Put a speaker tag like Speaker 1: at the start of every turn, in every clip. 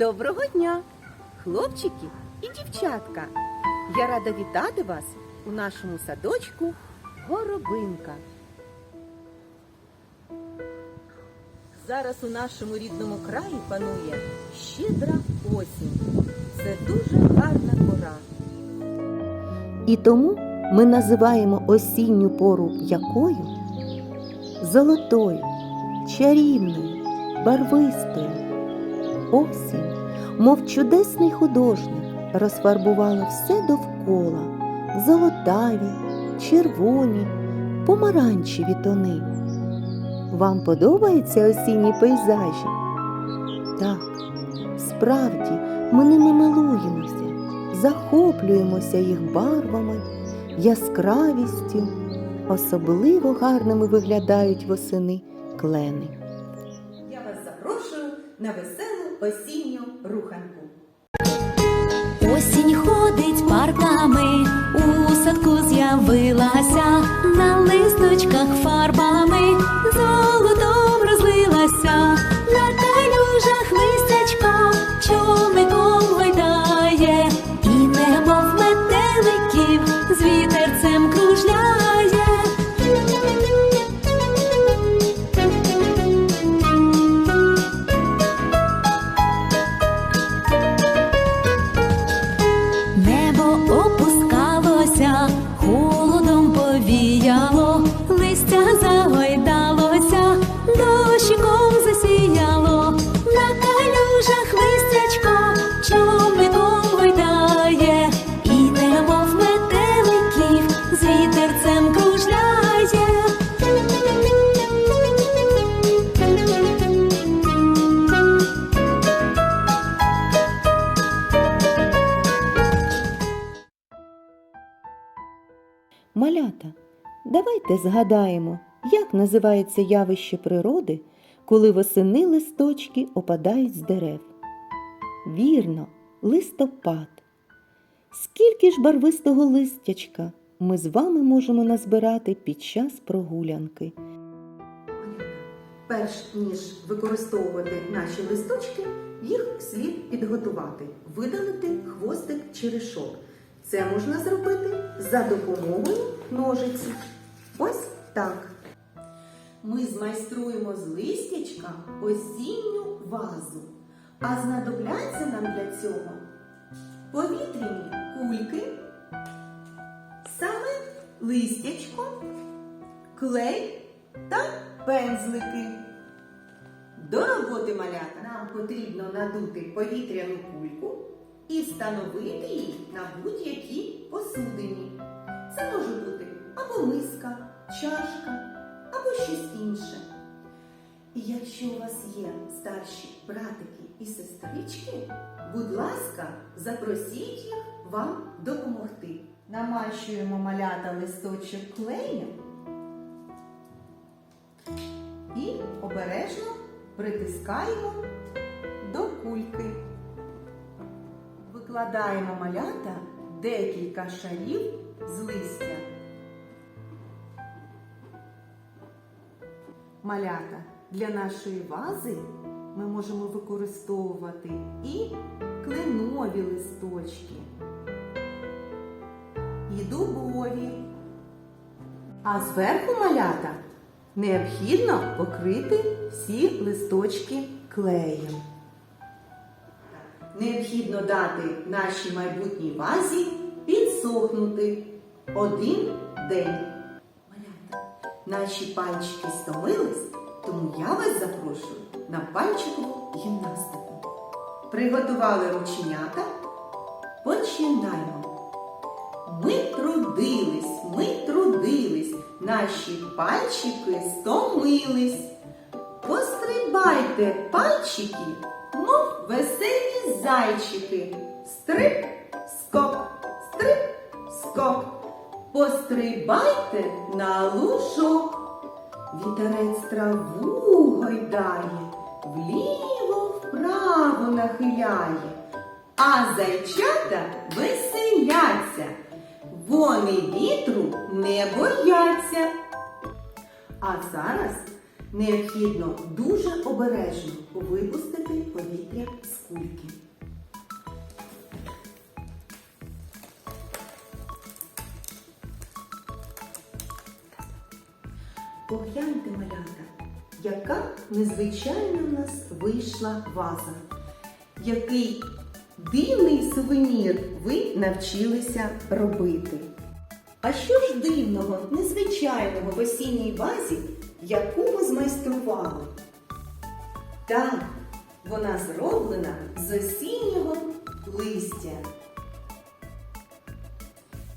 Speaker 1: Доброго дня, хлопчики і дівчатка! Я рада вітати вас у нашому садочку Горобинка. Зараз у нашому рідному краї панує щедра осінь. Це дуже гарна пора. І тому ми називаємо осінню пору якою золотою, чарівною, барвистою. Осінь, мов чудесний художник, розфарбувала все довкола золотаві, червоні, помаранчеві тони. Вам подобаються осінні пейзажі? Так, справді ми ними милуємося, захоплюємося їх барвами, яскравістю. Особливо гарними виглядають восени клени. Я вас запрошую на веселу осінню руханку.
Speaker 2: Осінь ходить парками, у садку з'явилася, на листочках фарбами, золотом розлилася, на калюжах листячко, чомиком гойдає, і небо в метеликів з вітерцем кружляє.
Speaker 1: Малята, давайте згадаємо, як називається явище природи, коли восени листочки опадають з дерев. Вірно, листопад. Скільки ж барвистого листячка ми з вами можемо назбирати під час прогулянки? Перш ніж використовувати наші листочки, їх слід підготувати, видалити хвостик чи ришок. Це можна зробити за допомогою ножиці. Ось так. Ми змайструємо з листячка осінню вазу. А знадобляться нам для цього повітряні кульки, саме листячко, клей та пензлики. До роботи малята нам потрібно надути повітряну кульку і встановити її на будь-якій посудині. Це може бути або миска, чашка, або щось інше. І якщо у вас є старші братики і сестрички, будь ласка, запросіть їх вам допомогти. Намащуємо малята листочок клеєм і обережно притискаємо до кульки. Викладаємо малята декілька шарів з листя. Малята для нашої вази ми можемо використовувати і кленові листочки, і дубові. А зверху малята необхідно покрити всі листочки клеєм. Необхідно дати нашій майбутній вазі підсохнути один день. Наші пальчики стомились, тому я вас запрошую на пальчикову гімнастику. Приготували рученята? Починаємо. Ми трудились, ми трудились, наші пальчики стомились. Пострибайте пальчики, зайчики. Стрип, скок, стрип, скок. Пострибайте на лужок. Вітерець траву гойдає, вліво вправо нахиляє. А зайчата веселяться, вони вітру не бояться. А зараз необхідно дуже обережно випустити повітря з кульки. Погляньте, малята, яка незвичайна в нас вийшла ваза. Який дивний сувенір ви навчилися робити. А що ж дивного, незвичайного в осінній вазі, яку ви змайстрували? Так, вона зроблена з осіннього листя.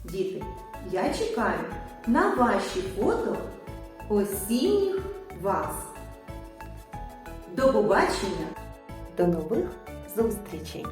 Speaker 1: Діти, я чекаю на ваші фото осінніх вас. До побачення! До нових зустрічей!